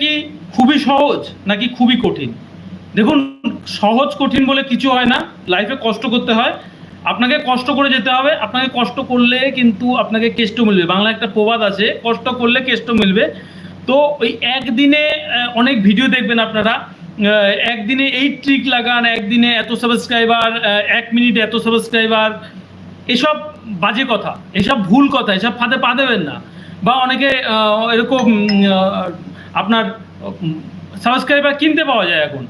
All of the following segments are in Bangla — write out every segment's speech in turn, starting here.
কি খুবই সহজ নাকি খুবই কঠিন? দেখুন, সহজ কঠিন বলে কিছু হয় না। লাইফে কষ্ট করতে হয়। আপনাকে কষ্ট করে যেতে হবে। আপনাকে কষ্ট করলে কিন্তু আপনাকে কেষ্ট মিলবে। বাংলা একটা প্রবাদ আছে, কষ্ট করলে কেষ্ট মিলবে। তো ওই একদিনে অনেক ভিডিও দেখবেন আপনারা। একদিনে এই ট্রিক লাগান, একদিনে এত সাবস্ক্রাইবার এক মিনিটে এত সাবস্ক্রাইবার এসব বাজে কথা, এসব ভুল কথা, এসব ফাঁদে পা দেবেন না। বা অনেকে এরকম আপনার সাবস্ক্রাইবার কিনতে পাওয়া যায় এখন।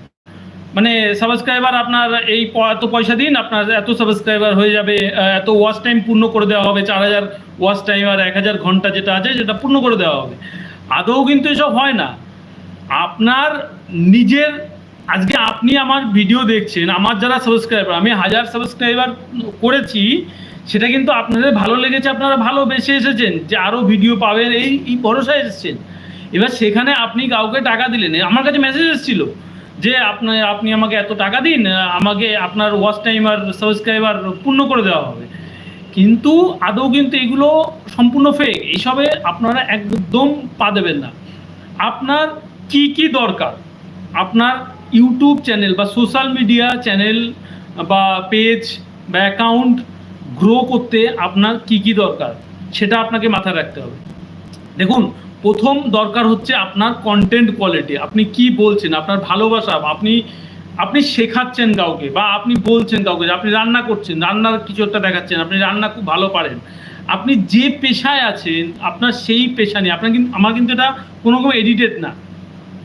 মানে সাবস্ক্রাইবার আপনার এই এত পয়সা দিন, আপনার এত সাবস্ক্রাইবার হয়ে যাবে এত ওয়াচ টাইম পূর্ণ করে দেওয়া হবে, চার হাজার ওয়াচ টাইম আর এক হাজার ঘণ্টা যেটা আছে, সেটা পূর্ণ করে দেওয়া হবে। আদৌ কিন্তু এসব হয় না। আপনার নিজের, আজকে আপনি আমার ভিডিও দেখছেন, আমার যারা সাবস্ক্রাইবার আমি হাজার সাবস্ক্রাইবার করেছি, সেটা কিন্তু আপনাদের ভালো লেগেছে, আপনারা ভালোবেসে এসেছেন, যে আরও ভিডিও পাবেন, এই এই ভরসায় এসেছেন। এবার সেখানে আপনি কাউকে টাকা দিলেন। আমার কাছে মেসেজ এসেছিল যে, আপনি আপনি আমাকে এত টাকা দিন, আমাকে আপনার ওয়াচ টাইম আর সাবস্ক্রাইবার পূর্ণ করে দেওয়া হবে। কিন্তু আদৌ কিন্তু এগুলো সম্পূর্ণ ফেক এইসবে আপনারা একদম পা দেবেন না। আপনার কি কি দরকার? আপনার ইউটিউব চ্যানেল বা সোশ্যাল মিডিয়া চ্যানেল বা পেজ বা অ্যাকাউন্ট গ্রো করতে আপনার কি কি দরকার? সেটা আপনাকে মাথায় রাখতে হবে। দেখুন প্রথম দরকার হচ্ছে আপনার কন্টেন্ট কোয়ালিটি আপনি কি বলছেন? আপনার ভালোবাসা, আপনি আপনি শেখাচ্ছেন কাউকে বা আপনি বলছেন কাউকে আপনি রান্না করছেন, রান্নার কিছু একটা দেখাচ্ছেন, আপনি রান্না খুব ভালো পারেন। আপনি যে পেশায় আছেন, আপনার সেই পেশা নিয়ে, আপনার কিন্তু, আমার কিন্তু এটা কোনো রকম এডিটেড না।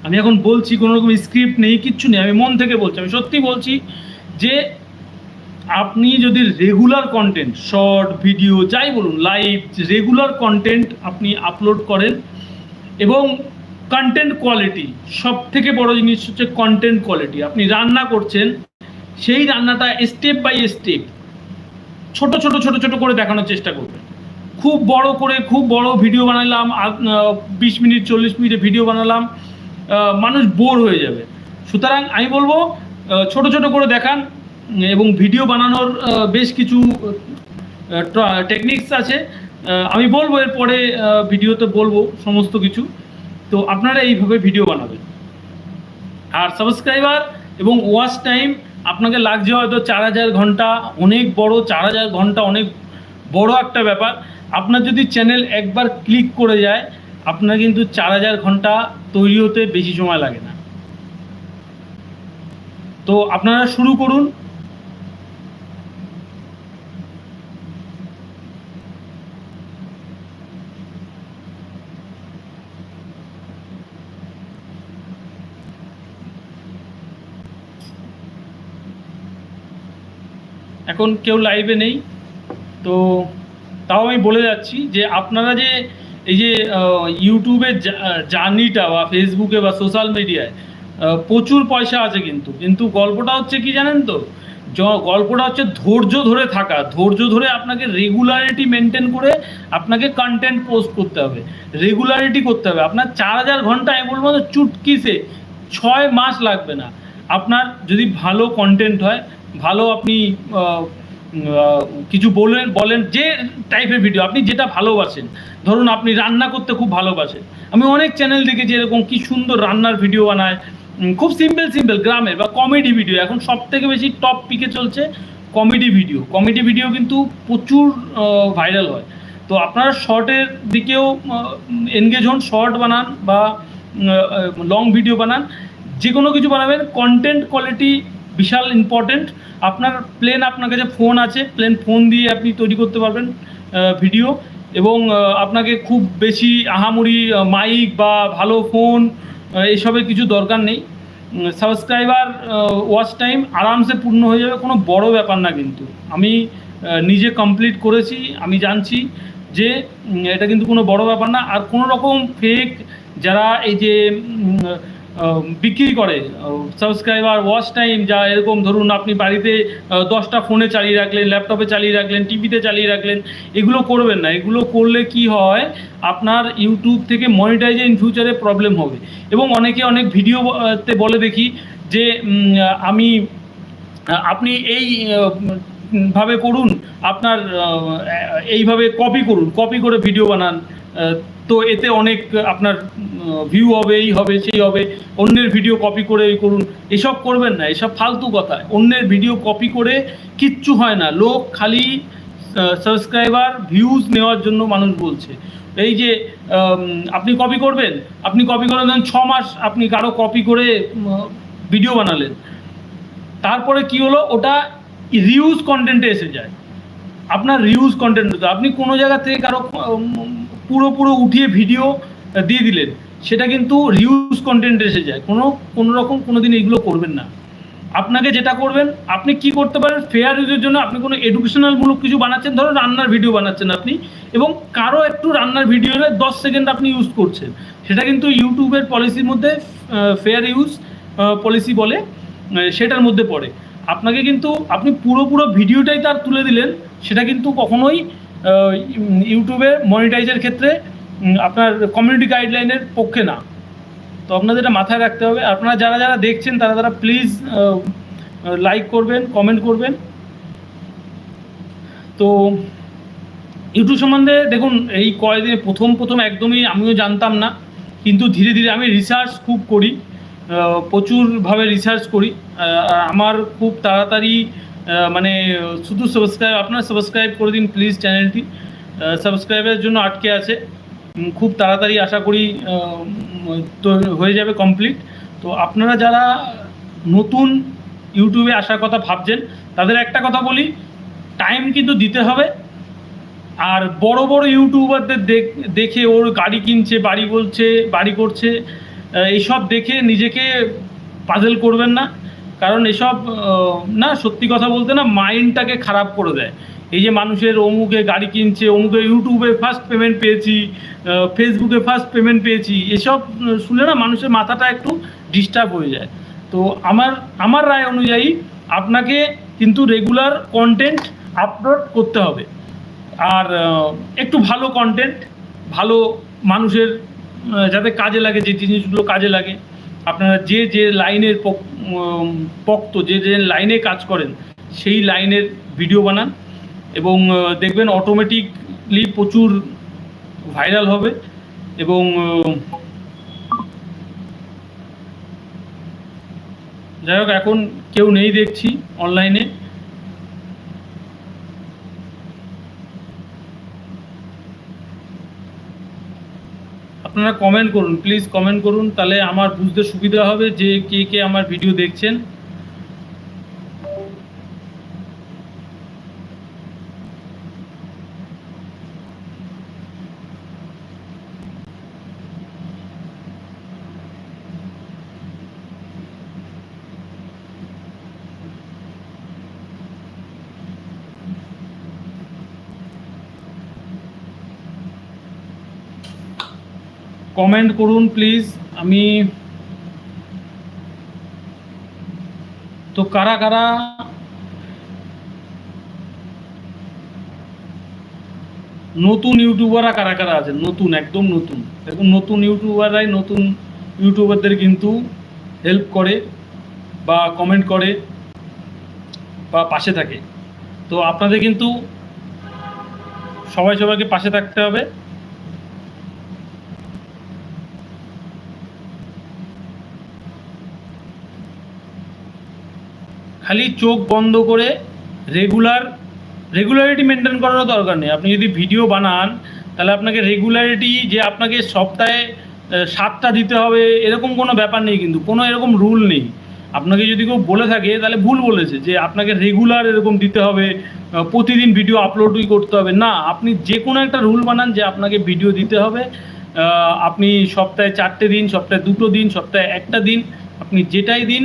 আমি এখন বলছি কোনো রকম স্ক্রিপ্ট নেই, কিচ্ছু নেই, আমি মন থেকে বলছি। আমি সত্যি বলছি যে আপনি যদি রেগুলার কন্টেন্ট শর্ট ভিডিও যাই বলুন লাইভ রেগুলার কন্টেন্ট আপনি আপলোড করেন এবং কন্টেন্ট কোয়ালিটি সব থেকে বড় জিনিস হচ্ছে কন্টেন্ট কোয়ালিটি আপনি রান্না করছেন, সেই রান্নাটা স্টেপ বাই স্টেপ ছোট ছোট ছোট ছোট করে দেখানোর চেষ্টা করবেন। খুব বড় করে, খুব বড় ভিডিও বানালাম বিশ মিনিট, চল্লিশ মিনিটে ভিডিও বানালাম মানুষ বোর হয়ে যাবে। সুতরাং আমি বলব ছোট ছোট করে দেখান এবং ভিডিও বানানোর বেশ কিছু টেকনিক্স আছে। আমি বলব এরপরে ভিডিওতে বলব সমস্ত কিছু। তো আপনারা এইভাবে ভিডিও বানাবেন। আর সাবস্ক্রাইবার এবং ওয়াচ টাইম আপনাকে লাগছে হয়তো চার হাজার ঘণ্টা, অনেক বড় চার হাজার ঘণ্টা, অনেক বড় একটা ব্যাপার। আপনার যদি চ্যানেল একবার ক্লিক করে যায়, আপনার কিন্তু চার হাজার ঘণ্টা তৈরি হতে বেশি সময় লাগে না। তো আপনারা শুরু করুন এখন কেউ লাইভে নেই। তো তাও আমি বলে যাচ্ছি যে আপনারা যে এই যে ইউটিউবের জার্নিটা বা ফেসবুকে বা সোশ্যাল মিডিয়ায় প্রচুর পয়সা আছে কিন্তু। কিন্তু গল্পটা হচ্ছে কি জানেন তো? গল্পটা হচ্ছে ধৈর্য ধরে থাকা। ধৈর্য ধরে আপনাকে রেগুলারিটি মেনটেন করে আপনাকে কন্টেন্ট পোস্ট করতে হবে। রেগুলারিটি করতে হবে। আপনার চার হাজার ঘণ্টা আমি বলব চুটকিসে ছয় মাস লাগবে না। আপনার যদি ভালো কন্টেন্ট হয় ভালো আপনি কিছু বলেন বলেন যে টাইপের ভিডিও আপনি যেটা ভালোবাসেন। ধরুন আপনি রান্না করতে খুব ভালোবাসেন। আমি অনেক চ্যানেল দেখেছি এরকম কি সুন্দর রান্নার ভিডিও বানায়। খুব সিম্পল সিম্পল গ্রামের বা কমেডি ভিডিও এখন সব থেকে বেশি টপ পিকে চলছে কমেডি ভিডিও কমেডি ভিডিও কিন্তু প্রচুর ভাইরাল হয়। তো আপনারা শর্টের দিকেও এনগেজ হন শর্ট বানান বা লং ভিডিও বানান। যে কোনো কিছু বানাবেন কন্টেন্ট কোয়ালিটি বিশাল ইম্পর্টেন্ট আপনার প্লেন আপনার কাছে ফোন আছে। প্লেন ফোন দিয়ে আপনি তৈরি করতে পারবেন ভিডিও এবং আপনাকে খুব বেশি আহামরি মাইক বা ভালো ফোন এইসবের কিছু দরকার নেই। সাবস্ক্রাইবার ওয়াচ টাইম আরামসে পূর্ণ হয়ে যাবে, কোনো বড় ব্যাপার না কিন্তু। আমি নিজে কমপ্লিট করেছি, আমি জানছি যে এটা কিন্তু কোনো বড় ব্যাপার না। আর কোনো রকম ফেক যারা এই যে বিক্রি করে। সাবস্ক্রাইবার ওয়াচ টাইম যা এরকম ধরুন আপনি বাড়িতে দশটা ফোনে চালিয়ে রাখলেন ল্যাপটপে চালিয়ে রাখলেন টিভিতে চালিয়ে রাখলেন, এগুলো করবেন না। এগুলো করলে কি হয়, আপনার ইউটিউব থেকে মনিটাইজে ইন ফিউচারে প্রবলেম হবে। এবং অনেকে অনেক ভিডিওতে বলে দেখি যে আমি আপনি এই ভাবে করুন, আপনার এইভাবে কপি করুন কপি করে ভিডিও বানান তো এতে অনেক, আপনার ভিউ হবে, এই হবে, সেই হবে। অন্যের ভিডিও কপি করে এই করুন। এসব করবেন না, এসব ফালতু কথা। অন্যের ভিডিও কপি করে কিচ্ছু হয় না। লোক খালি সাবস্ক্রাইবার ভিউজ নেওয়ার জন্য মানুষ বলছে। এই যে আপনি কপি করবেন? আপনি কপি করে দেন ছ মাস আপনি কারও কপি করে ভিডিও বানালেন। তারপরে কি হলো? ওটা রিউজ কন্টেন্টে এসে যায়। আপনার রিউজ কন্টেন্ট আপনি কোনো জায়গা থেকে কারও পুরো পুরো উঠিয়ে ভিডিও দিয়ে দিলেন। সেটা কিন্তু রিউজ কন্টেন্ট এসে যায়। কোনো কোনো রকম কোনো দিন এইগুলো করবেন না। আপনাকে যেটা করবেন, আপনি কি করতে পারেন ফেয়ার ইউজের জন্য আপনি কোনো এডুকেশনাল মূলক কিছু বানাচ্ছেন ধরো রান্নার ভিডিও বানাচ্ছেন আপনি, এবং কারও একটু রান্নার ভিডিও হলে দশ সেকেন্ড আপনি ইউজ করছেন। সেটা কিন্তু ইউটিউবের পলিসির মধ্যে ফেয়ার ইউজ পলিসি বলে সেটার মধ্যে পড়ে। আপনাকে কিন্তু, আপনি পুরো পুরো ভিডিওটাই তার তুলে দিলেন, সেটা কিন্তু কখনোই ইউটিউবে মনিটাইজের ক্ষেত্রে আপনার কমিউনিটি গাইডলাইনের পক্ষে না। তো আপনাদের এটা মাথায় রাখতে হবে। আপনারা যারা যারা দেখছেন, তারা তারা প্লিজ লাইক করবেন কমেন্ট করবেন। তো ইউটিউব সম্বন্ধে দেখুন, এই কয়েকদিনে প্রথম প্রথম একদমই আমিও জানতাম না, কিন্তু ধীরে ধীরে আমি রিসার্চ খুব করি প্রচুরভাবে রিসার্চ করি। আমার খুব তাড়াতাড়ি মানে শুধু সাবস্ক্রাইব আপনারা সাবস্ক্রাইব করে দিন প্লিজ চ্যানেলটি সাবস্ক্রাইবের জন্য আটকে আছে। খুব তাড়াতাড়ি আশা করি তো হয়ে যাবে কমপ্লিট তো আপনারা যারা নতুন ইউটিউবে আসার কথা ভাবছেন, তাদের একটা কথা বলি টাইম কিন্তু দিতে হবে। আর বড় বড় ইউটিউবারদের দেখ- ওর গাড়ি কিনছে, বাড়ি বলছে, বাড়ি করছে এইসব দেখে নিজেকে পাজেল করবেন না। কারণ এসব না, সত্যি কথা বলতে না, মাইন্ডটাকে খারাপ করে দেয়। এই যে মানুষের অমুকে গাড়ি কিনছে, অমুকে ইউটিউবে ফার্স্ট পেমেন্ট পেয়েছি ফেসবুকে ফার্স্ট পেমেন্ট পেয়েছি, এসব শুনে না মানুষের মাথাটা একটু ডিস্টার্ব হয়ে যায়। তো আমার আমার রায় অনুযায়ী আপনাকে কিন্তু রেগুলার কন্টেন্ট আপলোড করতে হবে। আর একটু ভালো কন্টেন্ট ভালো মানুষের যাতে কাজে লাগে, যে জিনিসগুলো কাজে লাগে আপনারা যে যে লাইনের পক্ত, যে যে লাইনে কাজ করেন, সেই লাইনের ভিডিও বানান এবং দেখবেন অটোমেটিকলি প্রচুর ভাইরাল হবে এবং যাই হোক, এখন কেউ নেই দেখছি অনলাইনে আপনারা কমেন্ট করুন প্লিজ কমেন্ট করুন, তাহলে আমার বুঝতে সুবিধা হবে যে কে কে আমার ভিডিও দেখছেন। কমেন্ট করুন, প্লিজ। আমি তো কারা কারা নতুন ইউটিউবাররা কারা কারা আছেন? নতুন, একদম নতুন। দেখুন, নতুন ইউটিউবাররাই নতুন ইউটিউবারদের কিন্তু হেল্প করে বা কমেন্ট করে বা পাশে থাকে। তো আপনাদের কিন্তু সবাই সবাইকে পাশে থাকতে হবে। খালি চোখ বন্ধ করে রেগুলার রেগুলারিটি মেনটেন করারও দরকার নেই। আপনি যদি ভিডিও বানান, তাহলে আপনাকে রেগুলারিটি যে আপনাকে সপ্তাহে সাতটা দিতে হবে, এরকম কোনো ব্যাপার নেই কিন্তু, কোনো এরকম রুল নেই। আপনাকে যদি কেউ বলে থাকে, তাহলে ভুল বলেছে যে আপনাকে রেগুলার এরকম দিতে হবে প্রতিদিন ভিডিও আপলোডই করতে হবে। না, আপনি যে কোনো একটা রুল বানান যে আপনাকে ভিডিও দিতে হবে। আপনি সপ্তাহে চারটে দিন, সপ্তাহে দুটো দিন, সপ্তাহে একটা দিন, আপনি যেটাই দিন,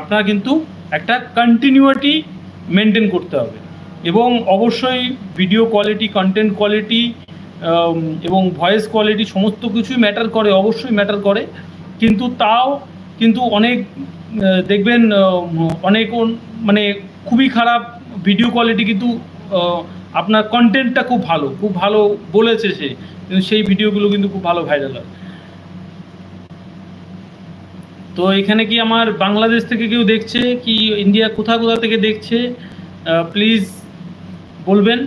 আপনার কিন্তু একটা কন্টিনিউটি মেনটেন করতে হবে। এবং অবশ্যই ভিডিও কোয়ালিটি কন্টেন্ট কোয়ালিটি এবং ভয়েস কোয়ালিটি সমস্ত কিছুই ম্যাটার করে, অবশ্যই ম্যাটার করে। কিন্তু তাও কিন্তু অনেক দেখবেন অনেক মানে খুবই খারাপ ভিডিও কোয়ালিটি কিন্তু আপনার কন্টেন্টটা খুব ভালো খুব ভালো বলেছে সে। কিন্তু সেই ভিডিওগুলো কিন্তু খুব ভালো ভাইরাল হয়। তো এখানে কি আমার বাংলাদেশ থেকে কেউ দেখছে? কি ইন্ডিয়া কোথা কোথা থেকে দেখছে? প্লিজ বলবেন।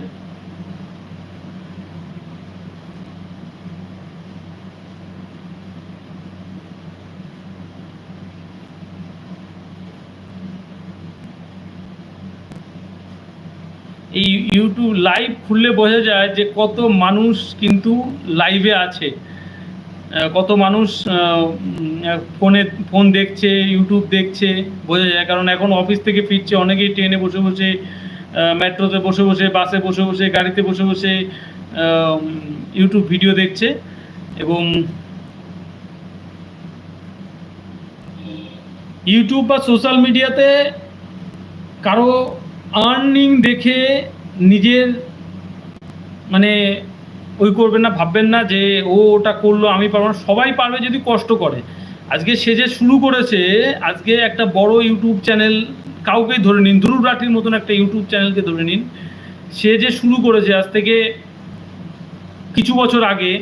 এই ইউটিউব লাইভ খুললে বোঝা যায় যে কত মানুষ কিন্তু লাইভে আছে। কত মানুষ ফোনে, ফোন দেখছে, ইউটিউব দেখছে, বোঝা যায়। কারণ এখন অফিস থেকে ফিরছে, অনেকেই ট্রেনে বসে বসে মেট্রোতে বসে বসে, বাসে বসে বসে, গাড়িতে বসে বসে ইউটিউব ভিডিও দেখছে এবং ইউটিউব বা সোশ্যাল মিডিয়াতে কারও আর্নিং দেখে নিজের মানে ওই করবেন না, ভাববেন না যে ও ওটা করল, আমি পারব না। সবাই পারবে যদি কষ্ট করে। আজকে সে যে শুরু করেছে, আজকে একটা বড় ইউটিউব চ্যানেল, কাউকেই ধরে নিন ধ্রুব রাঠির মতন একটা ইউটিউব চ্যানেলকে ধরে নিন। সে যে শুরু করেছে, আজ থেকে কিছু বছর আগে,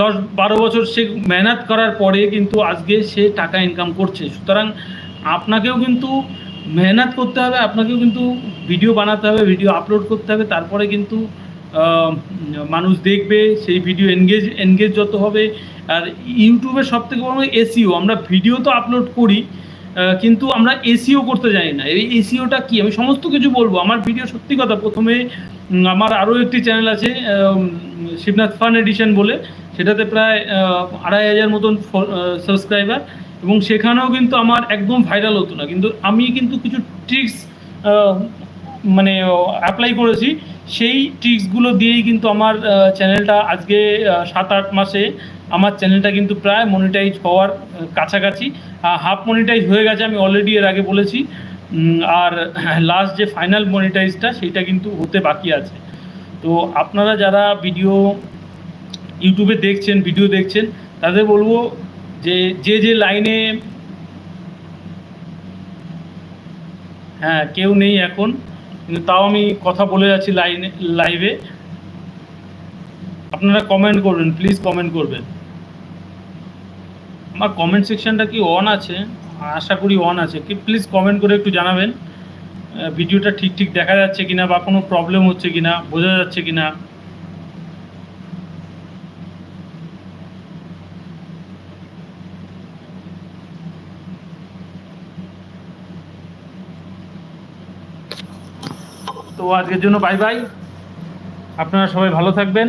দশ বারো বছর সে মেহনত করার পরে কিন্তু আজকে সে টাকা ইনকাম করছে। সুতরাং আপনাকেও কিন্তু মেহনত করতে হবে, আপনাকেও কিন্তু ভিডিও বানাতে হবে ভিডিও আপলোড করতে হবে, তারপরে কিন্তু মানুষ দেখবে, সেই ভিডিও এনগেজ এনগেজ যত হবে। আর ইউটিউবের সব থেকে বড় এসিও আমরা ভিডিও তো আপলোড করি কিন্তু আমরা এসিও করতে জানি না। এই এসিওটা কি? আমি সমস্ত কিছু বলব। আমার ভিডিও সত্যি কথা, প্রথমে আমার আরও একটি চ্যানেল আছে শিবনাথ ফান এডিশন বলে। সেটাতে প্রায় আড়াই হাজার মতন সাবস্ক্রাইবার এবং সেখানেও কিন্তু আমার একদম ভাইরাল হতো না। কিন্তু আমি কিন্তু কিছু ট্রিক্স মানে অ্যাপ্লাই করেছি। সেই ট্রিক্সগুলো দিয়েই কিন্তু আমার চ্যানেলটা আজকে সাত আট মাসে আমার চ্যানেলটা কিন্তু প্রায় মনিটাইজ হওয়ার কাছাকাছি। হাফ মনিটাইজ হয়ে গেছে, আমি অলরেডি এর আগে বলেছি। আর লাস্ট যে ফাইনাল মনিটাইজটা সেইটা কিন্তু হতে বাকি আছে। তো আপনারা যারা ভিডিও ইউটিউবে দেখছেন ভিডিও দেখছেন, তাদের বলব যে যে যে লাইনে হ্যাঁ কেউ নেই এখন। কিন্তু তাও আমি কথা বলে যাচ্ছি লাইনে লাইভে আপনারা কমেন্ট করবেন প্লিজ কমেন্ট করবেন। আমার কমেন্ট সেকশনটা কি অন আছে? আশা করি অন আছে। কি প্লিজ কমেন্ট করে একটু জানাবেন। ভিডিওটা ঠিক ঠিক দেখা যাচ্ছে কিনা বা কোনো প্রবলেম হচ্ছে কিনা, বোঝা যাচ্ছে কিনা। তো আজকের জন্য বাই বাই আপনারা সবাই ভালো থাকবেন।